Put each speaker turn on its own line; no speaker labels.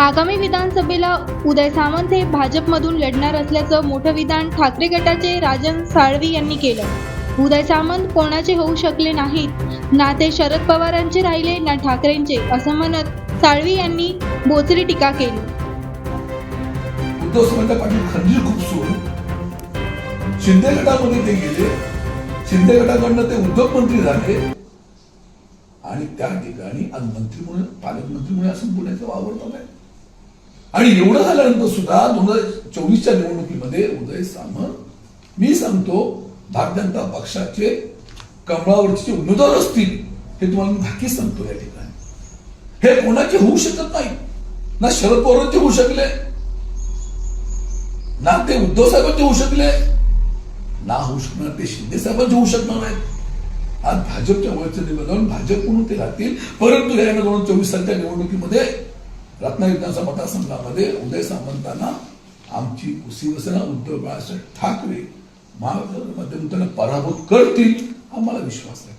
आगामी विधानसभेला उदय सामंत हे भाजपमधून लढणार असल्याचं मोठं विधान ठाकरे गटाचे राजन साळवी यांनी केलं. उदय सामंत कोणाचे होऊ शकले नाहीत ना ते शरद पवारांचे राहिले ना ठाकरेंचे असं म्हणत साळवी यांनी बोचरी टीका केली.
उद्धव सामंत पाटील खंजीर खुपसून शिंदे गटामध्ये ते गेले. शिंदे गटाकडनं ते उद्योग मंत्री झाले. आणि त्या ठिकाणी आज मंत्री म्हणून पालकमंत्री म्हणून असं बोलायचं वावरतात आहे आणि एवढं झाल्यानंतर सुद्धा दोन हजार चोवीसच्या निवडणुकीमध्ये उदय सामंत मी सांगतो भारतीय जनता पक्षाचे कमळावरचे जे उमेदवार असतील हे तुम्हाला मी नक्कीच सांगतो या ठिकाणी. हे कोणाचे होऊ शकत नाही. ना शरद पवारांचे होऊ शकले. ना ते उद्धव साहेबांचे होऊ शकले. ना होऊ शकणार ते शिंदे साहेबांचे होऊ शकणार नाहीत. आज भाजपच्या वळचे निवडून भाजप म्हणून ते राहतील. परंतु या दोन हजार चोवीस सालच्या निवडणुकीमध्ये रत्नागिरी विधानसभा मतदारसंघामध्ये उदय सामंतांना आमची शिवसेना उद्धव बाळासाहेब ठाकरे महाराष्ट्राच्या माध्यमातून पराभूत करतील आम्हाला विश्वास आहे.